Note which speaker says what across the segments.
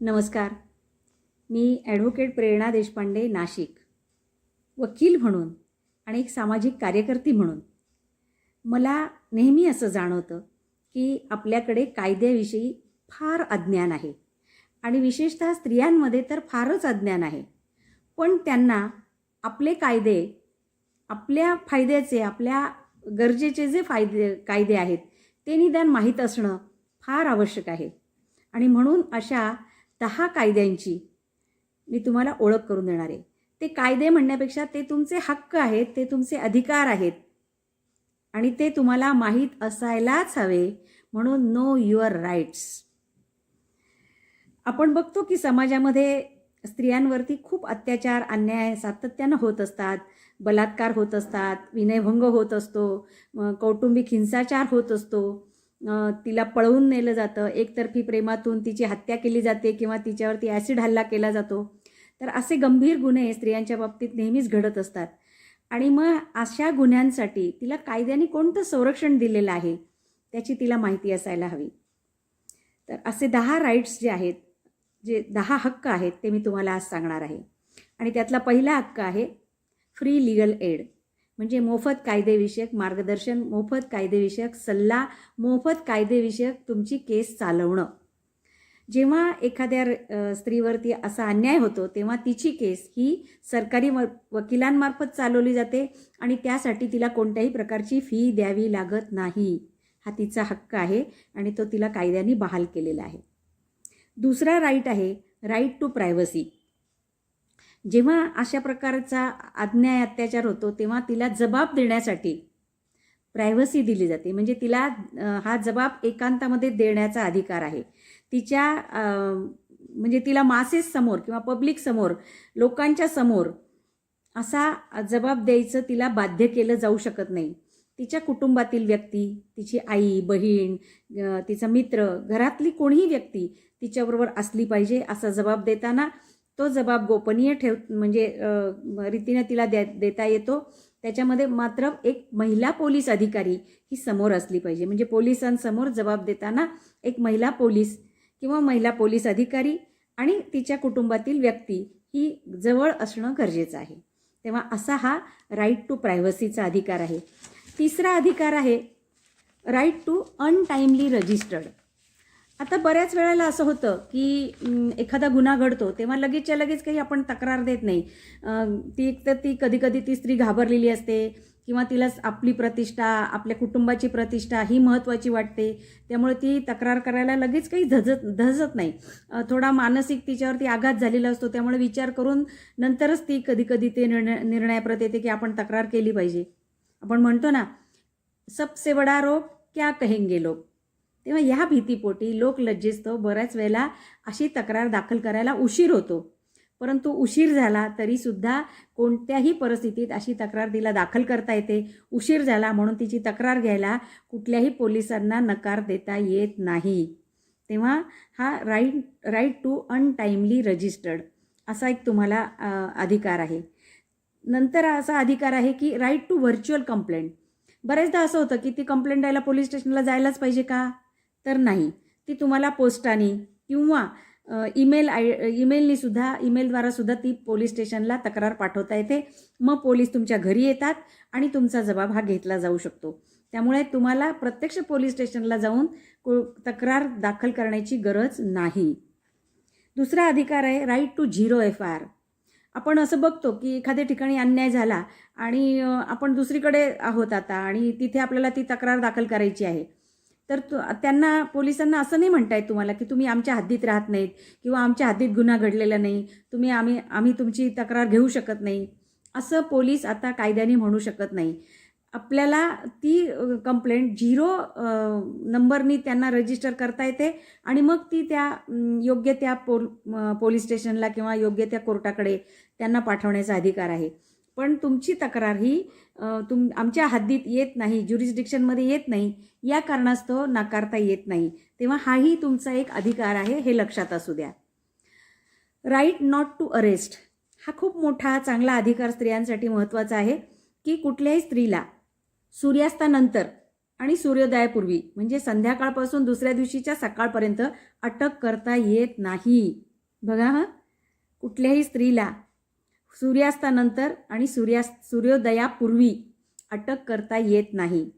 Speaker 1: नमस्कार. मी ॲडव्होकेट प्रेरणा देशपांडे नाशिक. वकील म्हणून आणि एक सामाजिक कार्यकर्ती म्हणून. मला नेहमी असं जाणवतं की आपल्याकडे कायद्याविषयी फार अज्ञान आहे आणि विशेषतः स्त्रियांमध्ये तर फारच अज्ञान आहे. पण त्यांना आपले कायदे आपल्या फायद्याचे आपल्या गरजेचे जे फायदे कायदे आहेत ते निदान माहीत असणं फार आवश्यक आहे. आणि म्हणून अशा दहा कायद्यांची मी तुम्हाला ओळख करून देणार आहे. ते कायदे म्हणण्यापेक्षा ते तुमचे हक्क आहेत ते तुमचे अधिकार आहेत. आणि ते तुम्हाला माहीत असायलाच हवे म्हणून नो युअर राईट्स आपण बघतो की समाजामध्ये स्त्रियांवरती खूप अत्याचार अन्याय सातत्यानं होत असतात. बलात्कार होत असतात विनयभंग होत असतो कौटुंबिक हिंसाचार होत असतो. तिला पळवून नेलं जातं. एकतर्फी प्रेमातून तिची हत्या केली जाते किंवा तिच्यावरती ॲसिड हल्ला केला जातो. तर असे गंभीर गुन्हे स्त्रियांच्या बाबतीत नेहमीच घडत असतात. आणि मग अशा गुन्ह्यांसाठी तिला कायद्याने कोणतं संरक्षण दिलेलं आहे त्याची तिला माहिती असायला हवी. तर असे दहा राईट्स जे आहेत जे दहा हक्क आहेत ते मी तुम्हाला आज सांगणार आहे. आणि त्यातला पहिला हक्क आहे फ्री लिगल एड म्हणजे मोफत कायदेविषयक मार्गदर्शन मोफत कायदेविषयक सल्ला मोफत कायदेविषयक तुमची केस चालवणं. जेव्हा एखाद्या स्त्रीवरती असा अन्याय होतो तेव्हा तिची केस ही सरकारी व वकिलांमार्फत चालवली जाते आणि त्यासाठी तिला कोणत्याही प्रकारची फी द्यावी लागत नाही. हा तिचा हक्क आहे आणि तो तिला कायद्याने बहाल केलेला आहे. दुसरा राईट आहे राईट टू प्रायव्हसी. जेव्हा अशा प्रकारचा अन्याय अत्याचार होतो तेव्हा तिला जबाब देण्यासाठी प्रायव्हसी दिली जाते. म्हणजे तिला हा जबाब एकांतामध्ये देण्याचा अधिकार आहे. तिच्या म्हणजे तिला मासेस समोर किंवा पब्लिक समोर लोकांच्या समोर असा जबाब द्यायचं तिला बाध्य केलं जाऊ शकत नाही. तिच्या कुटुंबातील व्यक्ती तिची आई बहीण तिचा मित्र घरातली कोणीही व्यक्ती तिच्याबरोबर असली पाहिजे असा जबाब देताना तो जबाब गोपनीय ठेव म्हणजे रीतीने तिला द्या देता येतो. त्याच्यामध्ये मात्र एक महिला पोलीस अधिकारी ही समोर असली पाहिजे. म्हणजे पोलिसांसमोर जबाब देताना एक महिला पोलीस किंवा महिला पोलीस अधिकारी आणि तिच्या कुटुंबातील व्यक्ती ही जवळ असणं गरजेचं आहे. तेव्हा असा हा राईट टू प्रायव्हसीचा अधिकार आहे. तिसरा अधिकार आहे राईट टू अनटाईमली रजिस्टर्ड आता बऱ्याच वेळेला असं होतं की एखादा गुन्हा घडतो तेव्हा लगेचच्या लगेच काही आपण तक्रार देत नाही. ती एक तर ती कधी कधी ती स्त्री घाबरलेली असते किंवा तिला आपली प्रतिष्ठा आपल्या कुटुंबाची प्रतिष्ठा ही महत्त्वाची वाटते. त्यामुळे ती तक्रार करायला लगेच काही धजत धजत नाही. थोडा मानसिक तिच्यावरती आघात झालेला असतो त्यामुळे विचार करून नंतरच ती कधी कधी ते निर्णय निर्णयाप्रत येते की आपण तक्रार केली पाहिजे. आपण म्हणतो ना सबसे बडा रोग क्या कहेंगे लोक तेव्हा ह्या भीतीपोटी लोक लज्जिस्तो बऱ्याच वेळेला अशी तक्रार दाखल करायला उशीर होतो. परंतु उशीर झाला तरीसुद्धा कोणत्याही परिस्थितीत अशी तक्रार तिला दाखल करता येते. उशीर झाला म्हणून तिची तक्रार घ्यायला कुठल्याही पोलिसांना नकार देता येत नाही. तेव्हा हा right right to untimely registered असा एक तुम्हाला अधिकार आहे. नंतर असा अधिकार आहे की राईट टू व्हर्च्युअल कंप्लेंट. बऱ्याचदा असं होतं की ती कंप्लेंट द्यायला पोलीस स्टेशनला जायलाच पाहिजे का? तर नाही. ती तुम्हाला पोस्टाने किंवा ईमेल आय ईमेलनी सुद्धा ईमेलद्वारा सुद्धा ती पोलीस स्टेशनला तक्रार पाठवता येते. मग पोलीस तुमच्या घरी येतात आणि तुमचा जबाब हा घेतला जाऊ शकतो. त्यामुळे तुम्हाला प्रत्यक्ष पोलीस स्टेशनला जाऊन को तक्रार दाखल करण्याची गरज नाही. दुसरा अधिकार आहे right to zero F I R आपण असं बघतो की एखाद्या ठिकाणी अन्याय झाला आणि आपण दुसरीकडे आहोत आता आणि तिथे आपल्याला ती तक्रार दाखल करायची आहे. तर तु त्यांना पोलिसांना असं नाही म्हणता येत तुम्हाला की तुम्ही आमच्या हद्दीत राहत नाहीत किंवा आमच्या हद्दीत गुन्हा घडलेला नाही तुम्ही आम्ही आम्ही तुमची तक्रार घेऊ शकत नाही. असं पोलीस आता कायद्याने म्हणू शकत नाही. आपल्याला ती कंप्लेंट झिरो नंबरनी त्यांना रजिस्टर करता येते आणि मग ती त्या योग्य त्या पोल पोलीस स्टेशनला किंवा योग्य त्या कोर्टाकडे त्यांना पाठवण्याचा अधिकार आहे. पण तुमची तक्रार ही तुम आमच्या हद्दीत येत नाही ज्युरिस्डिक्शनमध्ये येत नाही या कारणास्तव नाकारता येत नाही. तेव्हा हाही तुमचा एक अधिकार आहे हे लक्षात असू द्या. राईट नॉट टू अरेस्ट हा खूप मोठा चांगला अधिकार स्त्रियांसाठी महत्त्वाचा आहे की कुठल्याही स्त्रीला सूर्यास्तानंतर आणि सूर्योदयापूर्वी म्हणजे संध्याकाळपासून दुसऱ्या दिवशीच्या सकाळपर्यंत अटक करता येत नाही. बघा हं कुठल्याही स्त्रीला सूर्यास्तानंतर आणि सूर्यास्त सूर्योदयापूर्वी अटक करता येत नाही.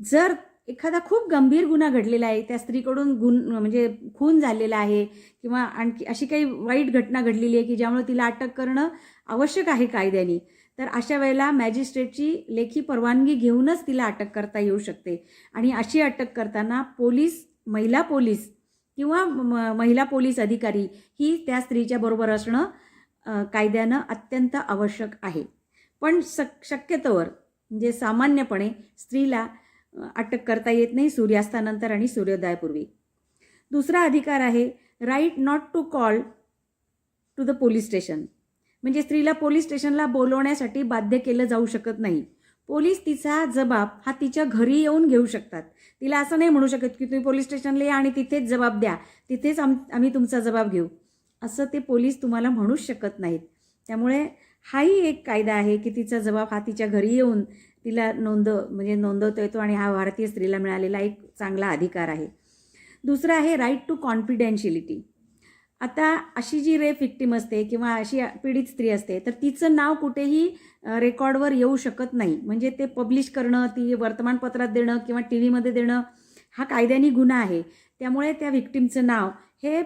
Speaker 1: जर एखादा खूप गंभीर गुन्हा घडलेला आहे त्या स्त्रीकडून गुन म्हणजे खून झालेला आहे किंवा आणखी अशी काही वाईट घटना घडलेली आहे की ज्यामुळे तिला अटक करणं आवश्यक आहे कायद्याने तर अशा वेळेला मॅजिस्ट्रेटची लेखी परवानगी घेऊनच तिला अटक करता येऊ शकते. आणि अशी अटक करताना पोलीस महिला पोलीस किंवा म- महिला पोलीस अधिकारी ही त्या स्त्रीच्या बरोबर असणं कायद्यानं अत्यंत आवश्यक आहे. पण शक शक्यतोवर म्हणजे सामान्यपणे स्त्रीला अटक करता येत नाही सूर्यास्तानंतर आणि सूर्योदयापूर्वी. दुसरा अधिकार आहे right not to call to the police station म्हणजे स्त्रीला पोलीस स्टेशनला बोलवण्यासाठी बाध्य केलं जाऊ शकत नाही. पोलीस तिचा जबाब हा तिच्या घरी येऊन घेऊ शकतात. तिला असं नाही म्हणू शकत की तुम्ही पोलीस स्टेशनला या आणि तिथेच जबाब द्या. तिथेच आम आम्ही तुमचा जबाब घेऊ. असं ते पोलीस तुम्हाला म्हणूच शकत नाहीत. त्यामुळे हाही एक कायदा आहे की तिचा जबाब हा तिच्या घरी येऊन तिला नोंद म्हणजे नोंदवता येतो आणि हा भारतीय स्त्रीला मिळालेला एक चांगला अधिकार आहे. दुसरं आहे राईट टू कॉन्फिडेन्शियलिटी आता अशी जी रेप विक्टीम असते किंवा अशी पीडित स्त्री असते तर तिचं नाव कुठेही रेकॉर्डवर येऊ शकत नाही. म्हणजे ते पब्लिश करणं ती वर्तमानपत्रात देणं किंवा टी व्हीमध्ये देणं हा कायद्याने गुन्हा आहे. त्यामुळे त्या विक्टीमचं नाव हे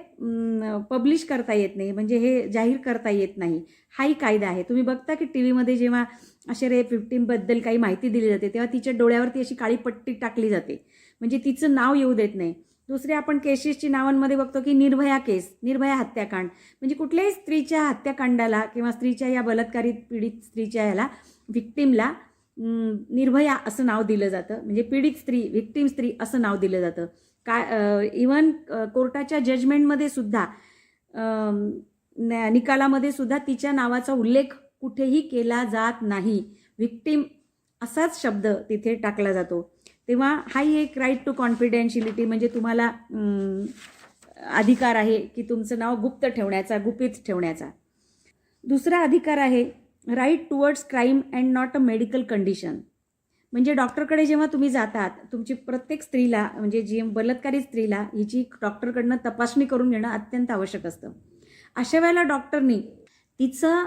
Speaker 1: पब्लिश करता येत नाही. म्हणजे हे जाहीर करता येत नाही. हाही कायदा आहे. तुम्ही बघता की टी व्हीमध्ये जेव्हा असे रेप विक्टीमबद्दल काही माहिती दिली जाते तेव्हा तिच्या डोळ्यावरती अशी काळी पट्टी टाकली जाते. म्हणजे तिचं नाव येऊ देत नाही. दुसरे आपण केसेसची नावांमध्ये बघतो की निर्भया केस निर्भया हत्याकांड. म्हणजे कुठल्याही स्त्रीच्या हत्याकांडाला किंवा स्त्रीच्या या बलात्कारित पीडित स्त्रीच्या याला विक्टीमला निर्भया असं नाव दिलं जातं. म्हणजे पीडित स्त्री विक्टीम स्त्री असं नाव दिलं जातं. काय इवन कोर्टाच्या जजमेंटमध्ये सुद्धा निकालामध्ये सुद्धा तिच्या नावाचा उल्लेख कुठेही केला जात नाही. विक्टीम असाच शब्द तिथे टाकला जातो. तेव्हा हाही एक राईट टू कॉन्फिडेन्शियलिटी म्हणजे तुम्हाला अधिकार आहे की तुमचं नाव गुप्त ठेवण्याचा गुपित ठेवण्याचा. दुसरा अधिकार आहे right towards crime and not a medical condition म्हणजे डॉक्टरकडे जेव्हा तुम्ही जातात तुमची प्रत्येक स्त्रीला म्हणजे जी बलात्कारी स्त्रीला हिची डॉक्टरकडनं तपासणी करून घेणं अत्यंत आवश्यक असतं. अशा वेळेला डॉक्टरनी तिचं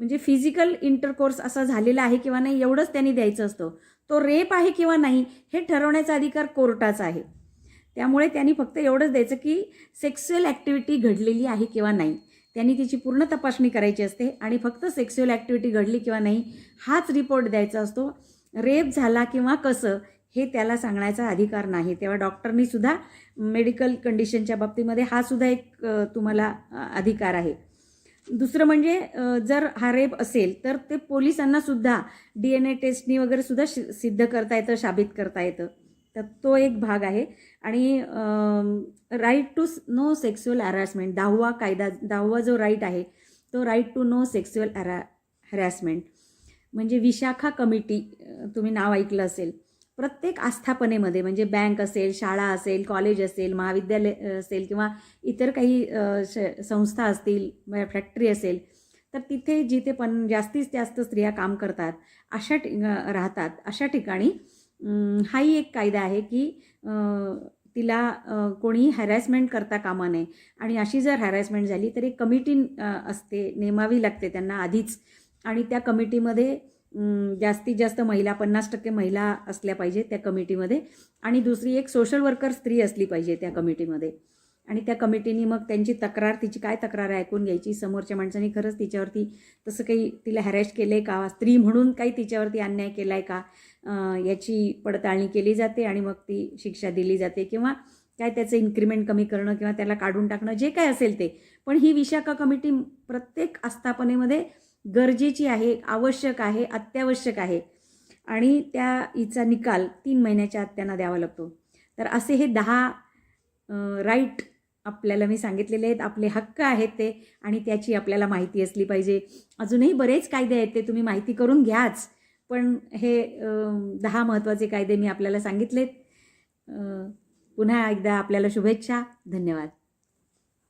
Speaker 1: म्हणजे फिजिकल इंटरकोर्स असा झालेला आहे किंवा नाही एवढंच त्यांनी द्यायचं असतं. तो रेप आहे किंवा नाही हे ठरवण्याचा अधिकार कोर्टाचा आहे. त्यामुळे त्यांनी फक्त एवढंच द्यायचं की सेक्स्युअल ॲक्टिव्हिटी घडलेली आहे किंवा नाही. त्यांनी तिची पूर्ण तपासणी करायची असते आणि फक्त सेक्स्युअल ॲक्टिव्हिटी घडली किंवा नाही हाच रिपोर्ट द्यायचा असतो. रेप झाला किंवा कसं हे त्याला सांगण्याचा अधिकार नाही. तेव्हा डॉक्टरनी सुद्धा मेडिकल कंडिशनच्या बाबतीमध्ये हा सुद्धा एक तुम्हाला अधिकार आहे. दुसरं म्हणजे जर हा रेप असेल तर ते पोलिसांना सुद्धा डी एन ए टेस्टनी वगैरे सुद्धा शि सिद्ध करता येतं साबित करता येतं. तर तो एक भाग आहे. आणि right to no sexual harassment दहावा कायदा दहावा जो राईट आहे तो right to no sexual hara harassment म्हणजे विशाखा कमिटी तुम्ही नाव ऐकलं असेल. प्रत्येक आस्थापनेमध्ये म्हणजे बँक असेल शाळा असेल कॉलेज असेल महाविद्यालय असेल किंवा इतर काही श संस्था असतील म्हणजे फॅक्टरी असेल तर तिथे जिथे पण जास्तीत जास्त स्त्रिया काम करतात अशा ठि राहतात. अशा ठिकाणी हाही एक कायदा आहे की तिला कोणीही हॅरॅसमेंट करता कामा नये. आणि अशी जर हॅरॅसमेंट झाली तर एक कमिटी असते नेमावी लागते त्यांना आधीच. आणि त्या कमिटीमध्ये जास्तीत जास्त महिला पन्नास टक्के महिला असल्या पाहिजे त्या कमिटीमध्ये आणि दुसरी एक सोशल वर्कर स्त्री असली पाहिजे त्या कमिटीमध्ये आणि त्या कमिटीनी मग त्यांची तक्रार तिची काय तक्रार ऐकून घ्यायची. समोरच्या माणसाने खरंच तिच्यावरती तसं काही तिला हॅरॅश केलं आहे का? स्त्री म्हणून काही तिच्यावरती अन्याय केला आहे का? याची पडताळणी केली जाते आणि मग ती शिक्षा दिली जाते किंवा काय त्याचं इन्क्रिमेंट कमी करणं किंवा त्याला काढून टाकणं जे काय असेल ते. पण ही विशाखा कमिटी प्रत्येक आस्थापनेमध्ये गरजेची आहे आवश्यक आहे अत्यावश्यक आहे. आणि त्या हिचा निकाल तीन महिन्याच्या आत त्यांना द्यावा लागतो. तर असे हे दहा राईट आपल्याला मी सांगितलेले आहेत. आपले हक्क आहेत ते आणि त्याची आपल्याला माहिती असली पाहिजे. अजूनही बरेच कायदे आहेत ते तुम्ही माहिती करून घ्याच. पण हे दहा महत्त्वाचे कायदे मी आपल्याला सांगितलेत. पुन्हा एकदा आपल्याला शुभेच्छा. धन्यवाद.